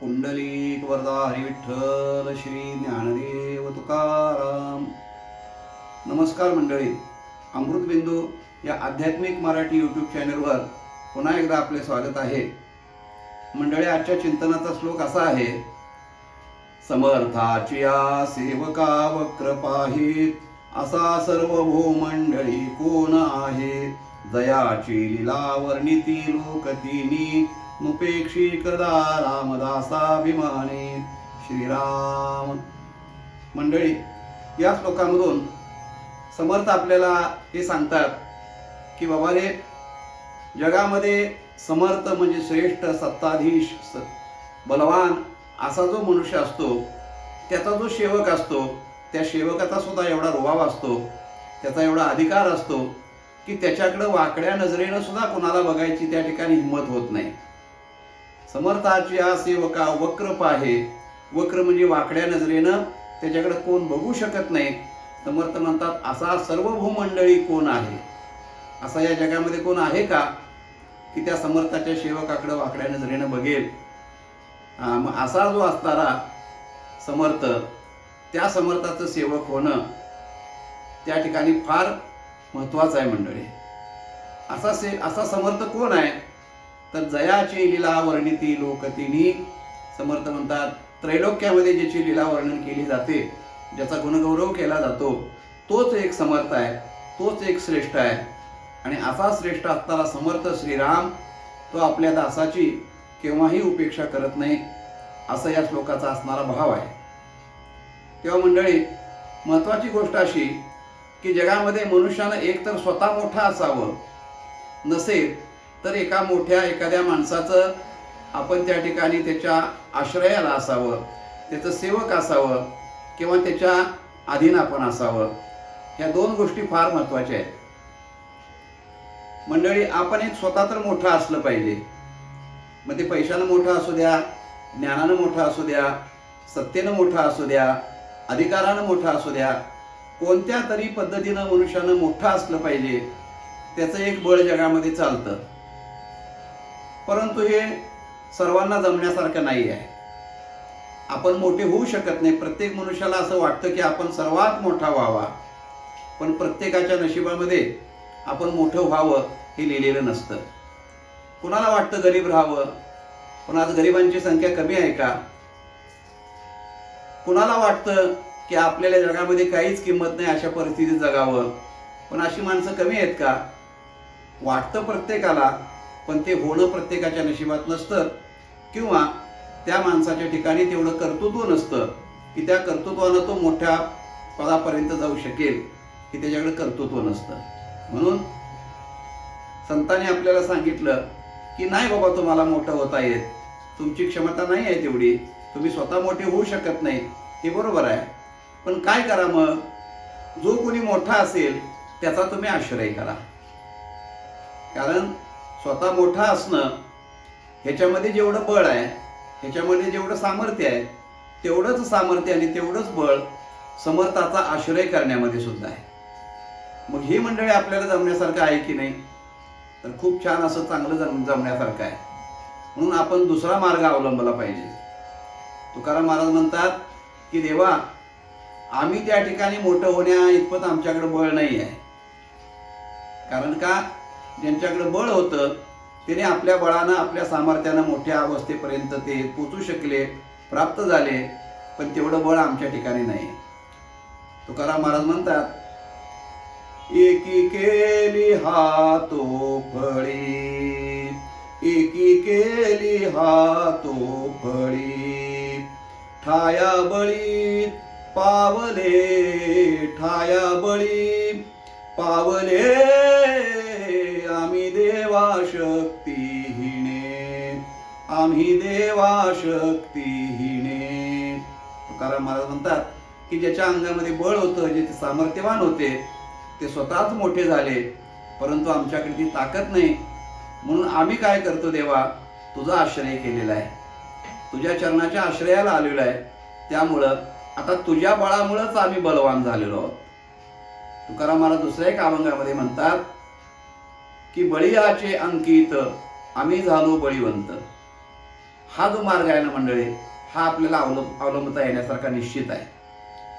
पुंडलिक वरदा विठ्ठल श्री ज्ञानदेव तुकाराम. नमस्कार मंडळी. अमृतबिंदू या आध्यात्मिक मराठी यूट्यूब चॅनलवर पुन्हा एकदा आपले स्वागत आहे. मंडळी आजच्या चिंतनाचा श्लोक असा आहे. समर्थाच्या सेवका वक्र पाहित असा सर्व भूमंडळी कोण आहे? दयाची लिला वर्णिती लोकतिनी नुपेक्षी कदा रामदासाभिमानी. श्रीराम. मंडळी या श्लोकामधून समर्थ आपल्याला हे सांगतात की बाबा रे जगामध्ये समर्थ म्हणजे श्रेष्ठ सत्ताधीश स- बलवान असा जो मनुष्य असतो त्याचा जो सेवक असतो त्या सेवकाचा सुद्धा एवढा रुबाब असतो त्याचा एवढा अधिकार असतो की त्याच्याकडं वाकड्या नजरेनं सुद्धा कोणाला बघायची त्या ठिकाणी हिंमत होत नाही. समर्थाची हा सेवका वक्र पाहे वक्र म्हणजे वाकड्या नजरेनं त्याच्याकडे कोण बघू शकत नाही. समर्थ म्हणतात असा सर्व भूमंडळी कोण आहे? असा या जगामध्ये कोण आहे का? की त्या समर्थाच्या सेवकाकडं वाकड्या नजरेनं बघेल. हा, मग असा जो असणारा समर्थ त्या समर्थाचं सेवक होणं त्या ठिकाणी फार महत्त्वाचं आहे मंडळी. असा से असा समर्थ कोण आहे? तर जयाची लीला वर्णिती लोकतिनी. समर्थ म्हणतात त्रैलोक्यामध्ये ज्याची लीला वर्णन केली जाते ज्याचा गुणगौरव केला जातो तोच एक समर्थ आहे तोच एक श्रेष्ठ आहे. आणि असा श्रेष्ठ असताना समर्थ श्रीराम तो आपल्या दासाची केव्हाही उपेक्षा करत नाही असं या श्लोकाचा असणारा भाव आहे. तेव्हा मंडळी महत्त्वाची गोष्ट अशी की जगामध्ये मनुष्यानं एकतर स्वतः मोठा असावं नसेल तर एका मोठ्या एखाद्या माणसाचं आपण त्या ठिकाणी त्याच्या आश्रयाला असावं त्याचं सेवक असावं किंवा त्याच्या अधीन आपण असावं ह्या दोन गोष्टी फार महत्त्वाच्या आहेत. मंडळी आपण एक स्वतः तर मोठं असलं पाहिजे. मग ते पैशानं मोठं असू द्या ज्ञानानं मोठं असू द्या सत्तेनं मोठं असू द्या अधिकारानं मोठं असू द्या कोणत्या तरी पद्धतीनं मनुष्यानं मोठं असलं पाहिजे त्याचं एक बळ जगामध्ये चालतं. परंतु हे सर्वांना जमण्यासारखं नाही आहे. आपण मोठे होऊ शकत नाही. प्रत्येक मनुष्याला असं वाटतं की आपण सर्वात मोठा व्हावा. पण प्रत्येकाच्या नशिबामध्ये आपण मोठं व्हावं हे लिहिलेलं नसतं. कुणाला वाटतं गरीब राहावं? पण आज गरिबांची संख्या कमी आहे का? कुणाला वाटतं की आपल्याला जगामध्ये काहीच किंमत नाही अशा परिस्थितीत जगावं? पण अशी माणसं कमी आहेत का? वाटतं प्रत्येकाला. पण ते होणं प्रत्येकाच्या नशिबात नसतं. किंवा त्या माणसाच्या ठिकाणी तेवढं कर्तृत्व नसतं की त्या कर्तृत्वानं तो मोठ्या पदापर्यंत जाऊ शकेल की त्याच्याकडे कर्तृत्व नसतं. म्हणून संतांनी आपल्याला सांगितलं की नाही बाबा तुम्हाला मोठं होता येत. तुमची क्षमता नाही आहे तेवढी. तुम्ही स्वतः मोठे होऊ शकत नाही. हे बरोबर आहे. पण काय करा मग? जो कोणी मोठा असेल त्याचा तुम्ही आश्रय करा. कारण स्वतः मोठा असणं ह्याच्यामध्ये जेवढं बळ आहे ह्याच्यामध्ये जेवढं सामर्थ्य आहे तेवढंच सामर्थ्य आणि तेवढंच बळ समर्थाचा आश्रय करण्यामध्ये सुद्धा आहे. मग ही मंडळी आपल्याला जमण्यासारखं आहे की नाही? तर खूप छान असं चांगलं जम जमण्यासारखं आहे. म्हणून आपण दुसरा मार्ग अवलंबला पाहिजे. तुकाराम महाराज म्हणतात की देवा आम्ही त्या ठिकाणी मोठं होण्या इतपत आमच्याकडे बळ नाही आहे कारण का? ज्यांच्याकडे बळ होतं त्याने आपल्या बळानं आपल्या सामर्थ्यानं मोठ्या अवस्थेपर्यंत ते पोचू शकले प्राप्त झाले पण तेवढं बळ आमच्या ठिकाणी नाही. तुकाराम महाराज म्हणतात एकी केली हातो फळी एकी केली हातो फळी ठाया बळी पावले ठाया बळी पावले देवा आम्ही देवा शक्तीहीने तुकाराम महाराज म्हणतात की ज्याच्या अंगामध्ये बळ होतं जे सामर्थ्यवान होते ते स्वतःच मोठे झाले. परंतु आमच्याकडे ती ताकद नाही. म्हणून आम्ही काय करतो देवा? तुझा आश्रय केलेला आहे. तुझ्या चरणाच्या आश्रयाला आलेलो आहे. त्यामुळं आता तुझ्या बळामुळंच आम्ही बलवान झालेलो आहोत. तुकाराम महाराज दुसऱ्या एक अभंगामध्ये म्हणतात की बळीयाचे अंकित आम्ही झालो बळीवंत. हा जो मार्ग आहे ना मंडळी हा आपल्याला अवलंब अवलंबता येण्यासारखा निश्चित आहे.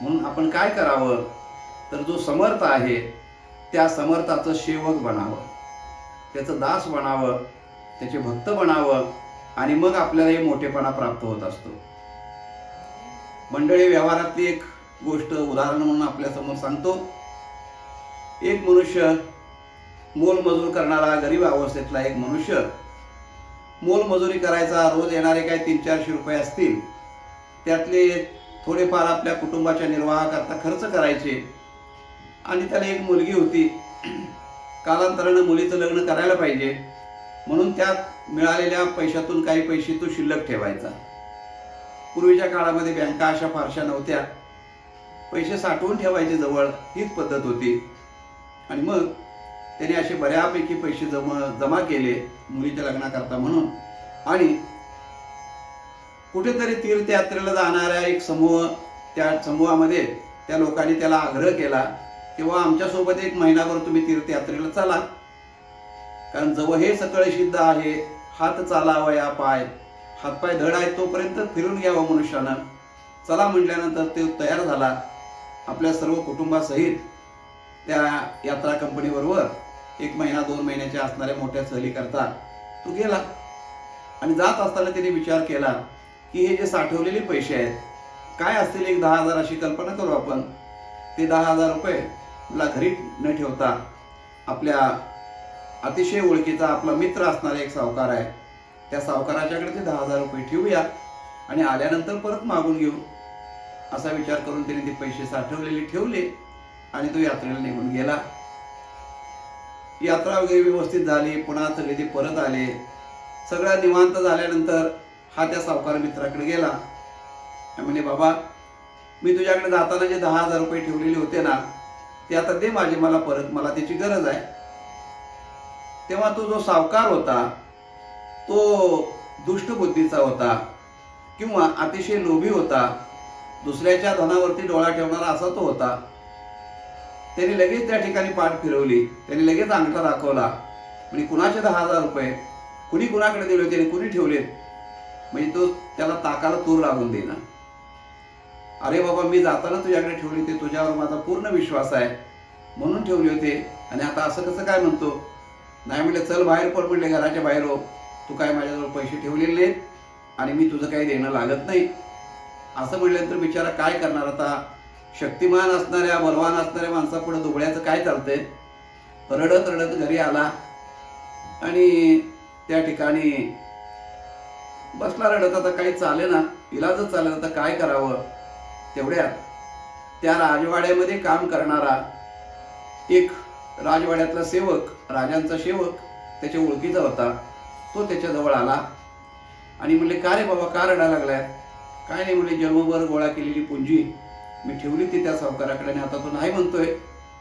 म्हणून आपण काय करावं? तर जो समर्थ आहे त्या समर्थाचं सेवक बनावं. त्याचं दास बनावं त्याचे भक्त बनावं आणि मग आपल्याला हे मोठेपणा प्राप्त होत असतो. मंडळी व्यवहारातली एक गोष्ट उदाहरण म्हणून आपल्यासमोर सांगतो. एक मनुष्य मोलमजूर करणारा गरीब अवस्थेतला एक मनुष्य. मोलमजुरी करायचा रोज येणारे काय तीन चारशे रुपये असतील. त्यातले थोडेफार आपल्या कुटुंबाच्या निर्वाहाकरता खर्च करायचे. आणि त्याला एक मुलगी होती. कालांतरानं मुलीचं लग्न करायला पाहिजे. म्हणून त्यात मिळालेल्या पैशातून काही पैसे तो शिल्लक ठेवायचा. पूर्वीच्या काळामध्ये बँका अशा फारशा नव्हत्या. पैसे साठवून ठेवायचे जवळ हीच पद्धत होती. आणि मग त्याने असे बऱ्यापैकी पैसे जमा जमा केले मुलीच्या लग्नाकरता म्हणून. आणि कुठेतरी तीर्थयात्रेला जाणाऱ्या एक समूह त्या समूहामध्ये त्या लोकांनी त्याला आग्रह केला किंवा आमच्यासोबत एक महिनाभर तुम्ही तीर्थयात्रेला चला. कारण जवळ हे सकळे सिद्ध आहे हात चालावया पाय. हातपाय धड आहे तोपर्यंत फिरून घ्यावं मनुष्यानं. चला म्हटल्यानंतर ते तयार झाला. आपल्या सर्व कुटुंबासहित त्या यात्रा कंपनीबरोबर एक महिना दोन महिन्याच्या असणाऱ्या मोठ्या सहलीकरता तो गेला. आणि जात असताना त्याने विचार केला की हे जे साठवलेले पैसे आहेत काय असतील एक दहा हजार अशी कल्पना करू आपण? ते दहा हजार रुपये मला घरी न ठेवता आपल्या अतिशय ओळखीचा आपला मित्र असणारा एक सावकार आहे. त्या सावकाराच्याकडे ते दहा हजार रुपये ठेवूया आणि आल्यानंतर परत मागून घेऊ. असा विचार करून त्याने ते पैसे साठवलेले ठेवले आणि तो यात्रेला निघून गेला. यात्रा वगैरे व्यवस्थित झाली पुन्हा सगळे ते परत आले सगळं निवांत झाल्यानंतर हा त्या सावकार मित्राकडे गेला. म्हणे बाबा मी तुझ्याकडे जाताना जे दहा हजार रुपये ठेवलेले होते ना ते आता दे माझे मला परत मला त्याची गरज आहे. तेव्हा तो जो सावकार होता तो दुष्ट बुद्धीचा होता किंवा अतिशय लोभी होता दुसऱ्याच्या धनावरती डोळा ठेवणारा असा तो होता. त्याने लगेच त्या ठिकाणी पाठ फिरवली. त्याने लगेच अंगठा दाखवला. म्हणजे कुणाचे दहा हजार रुपये? कुणी कुणाकडे दिले होते आणि कुणी ठेवलेत म्हणजे तो त्याला ताकाला तूर लागून देईना. अरे बाबा मी जाताना तुझ्याकडे ठेवली होती तुझ्यावर माझा पूर्ण विश्वास आहे. म्हणून ठेवले होते. आणि आता असं कसं काय म्हणतो? नाही म्हणले चल बाहेर पड म्हणले घराच्या बाहेर हो. तू काय माझ्याजवळ पैसे ठेवलेले नाहीत आणि मी तुझं काही देणं लागत नाही. असं म्हटल्यानंतर बिचारा काय करणार आता? शक्तिमान असणाऱ्या बलवान असणाऱ्या माणसापुढे दुबळ्याचं काय चालतंय? रडत रडत घरी आला आणि त्या ठिकाणी बसला रडत. आता काही चाले ना इलाजच चालेल आता काय करावं? तेवढ्यात त्या राजवाड्यामध्ये काम करणारा एक राजवाड्यातला सेवक राजांचा सेवक त्याच्या ओळखीचा होता. तो त्याच्याजवळ आला आणि म्हणले का रे बाबा? का रडा लागलाय? काय नाही म्हणले जन्मभर गोळा केलेली पुंजी मी ठेवली ती त्या सावकाराकडे आणि आता तो नाही म्हणतोय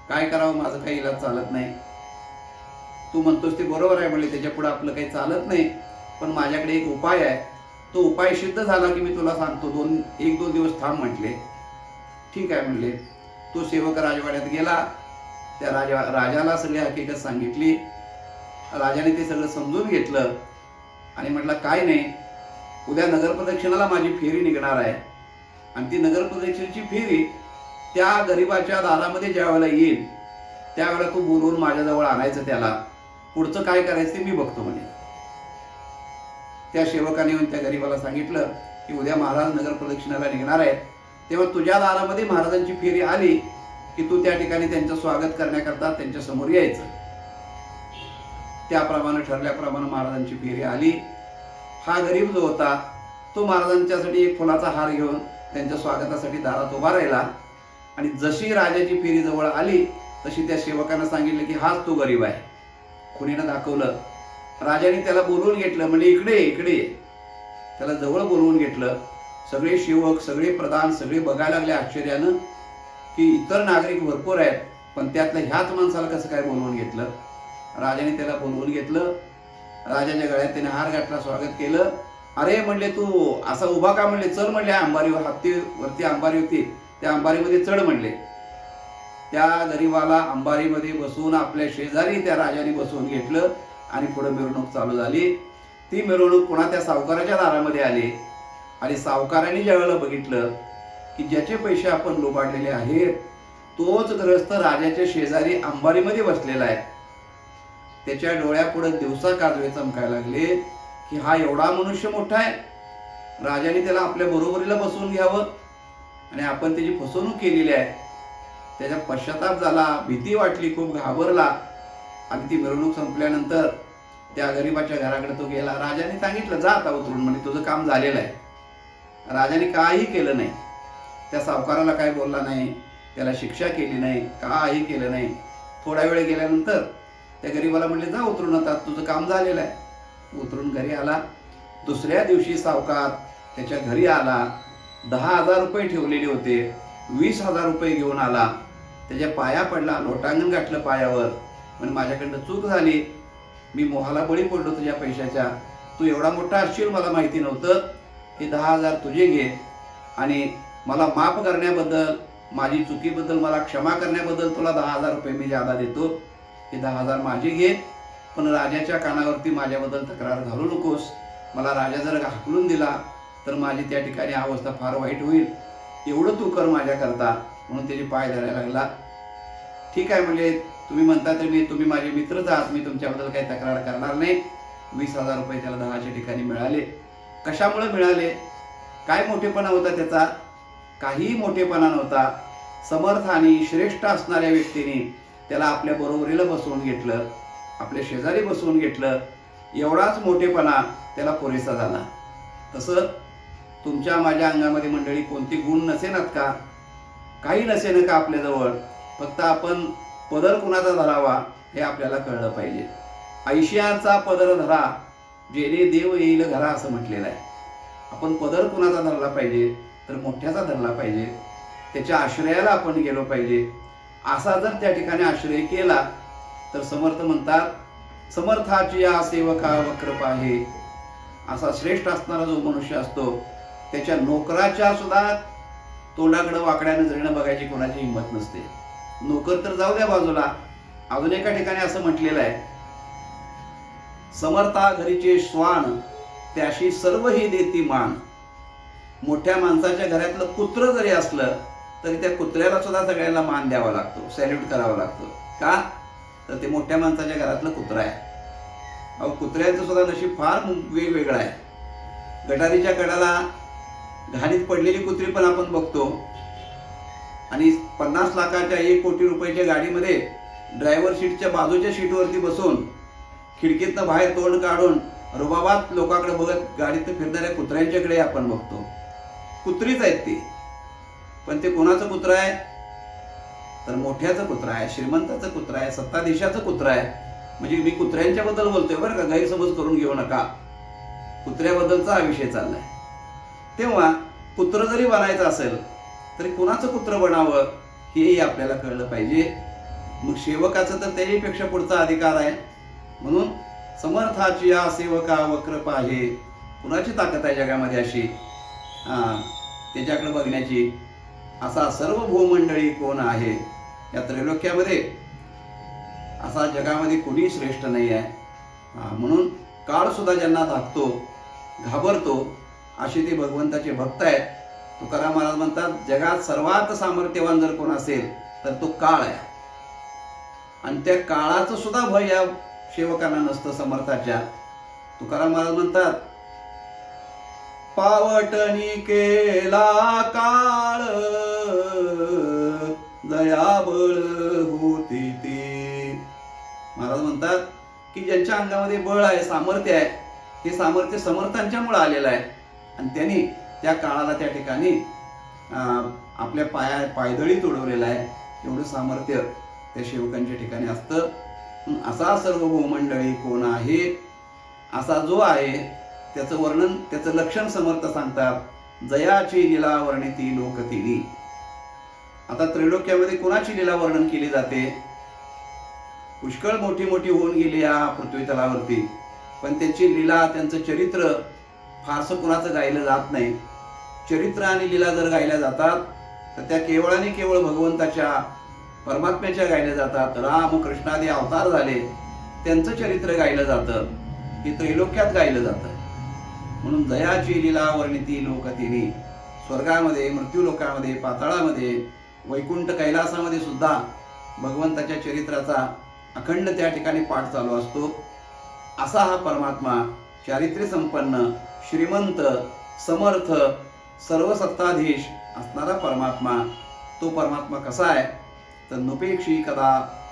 काय करावं? माझं काही इलाज चालत नाही. तू म्हणतोस ते बरोबर आहे म्हणले त्याच्या पुढे आपलं काही चालत नाही. पण माझ्याकडे एक उपाय आहे. तो उपाय सिद्ध झाला की मी तुला सांगतो. दोन एक दोन दिवस थांब म्हटले. ठीक आहे म्हणले. तो सेवक राजवाड्यात गेला. त्या राजा राजाला सगळी हकीकत सांगितली. राजाने ते सगळं समजून घेतलं आणि म्हटलं काय नाही. उद्या नगरप्रदक्षिणाला माझी फेरी निघणार आहे. आणि ती नगर प्रदक्षिणेची फेरी त्या गरिबाच्या दारामध्ये ज्या वेळेला येईल त्यावेळेला तू बोलवून माझ्याजवळ आणायचं त्याला. पुढचं काय करायचं ते मी बघतो म्हणे. त्या सेवकाने येऊन त्या गरीबाला सांगितलं की उद्या महाराज नगर प्रदक्षिणाला निघणार आहेत. तेव्हा तुझ्या दारामध्ये महाराजांची फेरी आली की तू त्या ठिकाणी त्यांचं स्वागत करण्याकरता त्यांच्यासमोर यायचं. त्याप्रमाणे ठरल्याप्रमाणे महाराजांची फेरी आली. हा गरीब जो होता तो महाराजांच्यासाठी एक फुलाचा हार घेऊन त्यांच्या स्वागतासाठी दारात उभा राहिला. आणि जशी राजाची फेरी जवळ आली तशी त्या सेवकानं सांगितलं की हाच तो गरीब आहे. खुणीनं दाखवलं. राजाने त्याला बोलवून घेतलं म्हणजे इकडे इकडे त्याला जवळ बोलवून घेतलं. सगळे सेवक सगळे प्रधान सगळे बघायला लागले आश्चर्यानं की इतर नागरिक भरपूर आहेत पण त्यातल्या ह्याच माणसाला कसं काय बोलवून घेतलं? राजाने त्याला बोलवून घेतलं. राजाच्या गळ्यात त्याने हार घातला स्वागत केलं. अरे म्हणले तू असा उभा का म्हणले? चल म्हणले अंबारीवर हत्ती वरती अंबारी होती. त्या अंबारीमध्ये चढ म्हणले. त्या गरीबाला अंबारीमध्ये बसवून आपल्या शेजारी त्या राजाने बसवून घेतलं आणि पुढे मिरवणूक चालू झाली. ती मिरवणूक पुन्हा त्या सावकाराच्या दारामध्ये आली. आणि सावकाराने ज्या वेळेला बघितलं की ज्याचे पैसे आपण लुबाडलेले आहेत तोच ग्रस्त राजाच्या शेजारी अंबारीमध्ये बसलेला आहे. त्याच्या डोळ्यापुढे दिवसा काजवे चमकायला लागले. की हा एवढा मनुष्य मोठा आहे राजाने त्याला आपल्या बरोबरीला बसवून घ्यावं. आणि आपण त्याची फसवणूक केलेली आहे. त्याचा पश्चाताप झाला भीती वाटली खूप घाबरला. आणि ती मिरवणूक संपल्यानंतर त्या गरिबाच्या घराकडे तो गेला. राजाने सांगितलं जा आता उतरून म्हणजे तुझं काम झालेलं आहे. राजाने काही केलं नाही. त्या सावकाराला काय बोलला नाही. त्याला शिक्षा केली नाही काही केलं नाही. थोडा वेळ गेल्यानंतर त्या गरीबाला म्हणले जा उतरून आता तुझं काम झालेलं आहे. उतरून घरी आला. दुसऱ्या दिवशी सावकार त्याच्या घरी आला. दहा हजार रुपये ठेवलेले होते. वीस हजार रुपये घेऊन आला. त्याच्या पाया पडला. लोटांगण गाठलं पायावर. पण माझ्याकडनं चूक झाली. मी मोहाला बळी पडलो तुझ्या पैशाच्या. तू एवढा मोठा असशील मला माहिती नव्हतं. हे दहा हजार तुझे घे. आणि मला माफ करण्याबद्दल माझी चुकीबद्दल मला क्षमा करण्याबद्दल तुला दहा हजार रुपये मी जादा देतो. हे दहा हजार माझे घे. पण राजाच्या कानावरती माझ्याबद्दल तक्रार घालू नकोस. मला राजा जर हाकलून दिला तर माझी त्या ठिकाणी अवस्था फार वाईट होईल. एवढं तू कर माझ्याकरता म्हणून त्याचे पाय धरायला लागला. ठीक आहे म्हणजे तुम्ही म्हणता तर मी तुम्ही माझे मित्रच आहात मी तुमच्याबद्दल काही तक्रार करणार नाही. वीस हजार रुपये त्याला दहाच्या ठिकाणी मिळाले. कशामुळे मिळाले? काय मोठेपणा होता त्याचा? काहीही मोठेपणा नव्हता. समर्थ आणि श्रेष्ठ असणाऱ्या व्यक्तीने त्याला आपल्या बरोबरीला बसवून घेतलं. आपल्या शेजारी बसवून घेतलं एवढाच मोठेपणा त्याला पुरेसा झाला. तसं तुमच्या माझ्या अंगामध्ये मंडळी कोणती गुण नसेनात का? काही नसेन का आपल्याजवळ फक्त आपण पदर कुणाचा धरावा हे आपल्याला कळलं पाहिजे. ऐशियाचा पदर धरा जेणे देव येईल घरा असं म्हटलेलं आहे. आपण पदर कुणाचा धरला पाहिजे तर मोठ्याचा धरला पाहिजे. त्याच्या आश्रयाला आपण गेलो पाहिजे. असा जर त्या ठिकाणी आश्रय केला तर समर्थ म्हणतात समर्थाची या सेवका वक्र आहे असा श्रेष्ठ असणारा जो मनुष्य असतो त्याच्या नोकराच्या सुद्धा तोंडाकडं वाकड्या नजरेनं बघायची कोणाची हिंमत नसते. नोकर तर जाऊ द्या बाजूला. अजून एका ठिकाणी असं म्हटलेलं आहे समर्था घरीचे श्वान त्याशी सर्व ही देती मान. मोठ्या माणसाच्या घरातलं कुत्र जरी असलं तरी त्या कुत्र्याला सुद्धा सगळ्यांना मान द्यावा लागतो सॅल्यूट करावा लागतो. का? तर ते मोठ्या माणसाच्या घरातलं कुत्रा आहे. अहो कुत्र्याचं सुद्धा नशीब फार वेगवेगळं आहे. गटारीच्या गडाला घाणीत पडलेली कुत्री पण आपण बघतो. आणि पन्नास लाखाच्या एक कोटी रुपयाच्या गाडीमध्ये ड्रायव्हर सीटच्या बाजूच्या सीटवरती बसून खिडकीतनं बाहेर तोंड काढून रुबाबात लोकांकडे बघत गाडीत फिरणाऱ्या कुत्र्यांच्याकडे आपण बघतो. कुत्रीच आहेत ती. पण ते कोणाचं कुत्रं आहे? तर मोठ्याचं कुत्र आहे श्रीमंताचं कुत्र आहे सत्ताधीशाचं कुत्र आहे. म्हणजे मी कुत्र्यांच्या बद्दल बोलतोय बरं का गैरसमज करून घेऊ नका. कुत्र्याबद्दलचा हा विषय चाललाय. तेव्हा कुत्र जरी बनायचं असेल तरी कुणाचं कुत्र बनावं हेही आपल्याला कळलं पाहिजे. मग सेवकाचं तर त्याहीपेक्षा पुढचा अधिकार आहे. म्हणून समर्थाची या सेवका वक्र आहे कुणाची ताकद आहे जगामध्ये अशी? हां त्याच्याकडे बघण्याची. असा सर्व भूमंडळी कोण आहे या त्रैलोक्यामध्ये? असा जगामध्ये कुणी श्रेष्ठ नाही आहे. म्हणून काळ सुद्धा ज्यांना धाकतो घाबरतो असे ते भगवंताचे भक्त आहेत. तुकाराम महाराज म्हणतात जगात सर्वात सामर्थ्यवान जर कोण असेल तर तो काळ आहे. आणि त्या काळाचं सुद्धा भय या सेवकांना नसतं समर्थाच्या. तुकाराम महाराज म्हणतात पावटणी केला काळ दयाबळ होती ते. महाराज म्हणतात की ज्यांच्या अंगामध्ये बळ आहे सामर्थ्य आहे हे सामर्थ्य समर्थांच्यामुळे आलेलं आहे. आणि त्यांनी त्या काळाला त्या ठिकाणी आपल्या पाया पायदळी तोडवलेलं आहे. एवढं सामर्थ्य त्या शेवकांच्या ठिकाणी असतं. असा सर्व भूमंडळी कोण आहे? असा जो आहे त्याचं वर्णन त्याचं लक्षण समर्थ सांगतात. जयाची लिला वर्णिती लोकतिनी. आता त्रैलोक्यामध्ये कोणाची लीला वर्णन केली जाते? पुष्कळ मोठी मोठी होऊन गेली या पृथ्वी तलावरती पण त्यांची लीला त्यांचं चरित्र फारसं कुणाचं गायलं जात नाही. चरित्र आणि लीला जर गायल्या जातात तर त्या केवळ आणि केवळ भगवंताच्या परमात्म्याच्या गायल्या जातात. राम कृष्णादी अवतार झाले त्यांचं चरित्र गायलं जातं. हे त्रैलोक्यात गायलं जातं. म्हणून दयाची लीला वर्णिती लोकतिनी. स्वर्गामध्ये मृत्यूलोकामध्ये पाताळामध्ये वैकुंठ कैलासामध्ये सुद्धा भगवंताच्या चरित्राचा अखंड त्या ठिकाणी पाठ चालू असतो. असा हा परमात्मा चारित्र्य संपन्न श्रीमंत समर्थ सर्वसत्ताधीश असणारा परमात्मा तो परमात्मा कसा आहे? तर नुपेक्षी कदा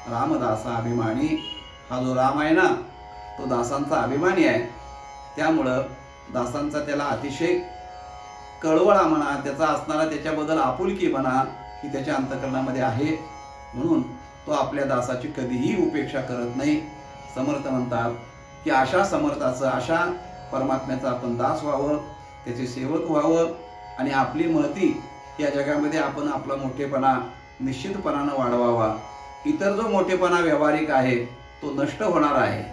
रामदासा अभिमानी हा जो राम आहे ना तो दासांचा अभिमानी आहे. त्यामुळं दासांचा त्याला अतिशय कळवळा म्हणा त्याचा असणारा त्याच्याबद्दल आपुलकी म्हणा ही त्याच्या अंतकरणामध्ये आहे. म्हणून तो आपल्या दासाची कधीही उपेक्षा करत नाही. समर्थ म्हणतात की अशा समर्थाचं अशा परमात्म्याचं आपण दास व्हावं त्याचे सेवक व्हावं आणि आपली महती या जगामध्ये आपण आपला मोठेपणा निश्चितपणानं वाढवावा. इतर जो मोठेपणा व्यावहारिक आहे तो नष्ट होणार आहे.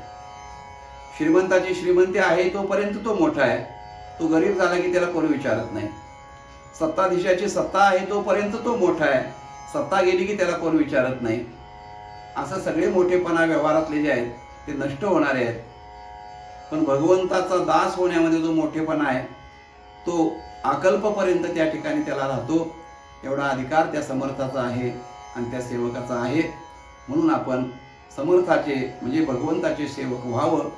श्रीमंताची श्रीमंती आहे तोपर्यंत तो मोठा आहे. तो गरीब झाला की त्याला कोणी विचारत नाही. सत्ताधीशाची सत्ता आहे तोपर्यंत तो मोठा आहे. सत्ता गेली की त्याला कोण विचारत नाही. असं सगळे मोठेपणा व्यवहारातले जे आहेत ते नष्ट होणारे आहेत. पण भगवंताचा दास होण्यामध्ये जो मोठेपणा आहे तो अकल्पपर्यंत त्या ठिकाणी त्याला राहतो. एवढा अधिकार त्या समर्थाचा आहे आणि त्या सेवकाचा आहे. म्हणून आपण समर्थाचे म्हणजे भगवंताचे सेवक व्हावं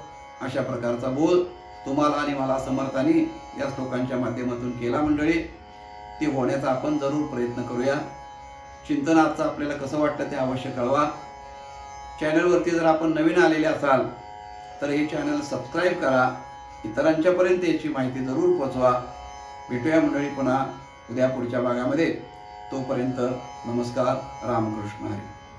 अशा प्रकारचा बोल तुम्हाला आणि मला समर्थाने या श्लोकांच्या माध्यमातून केला मंडळी. ते होण्याचा आपण जरूर प्रयत्न करूया. चिंतनाचं आपल्याला कसं वाटतं ते अवश्य कळवा. चॅनलवरती जर आपण नवीन आलेले असाल तर हे चॅनल सबस्क्राईब करा. इतरांच्यापर्यंत याची माहिती जरूर पोचवा. भेटूया मंडळी पुन्हा उद्या पुढच्या भागामध्ये. तोपर्यंत नमस्कार. रामकृष्ण हरी.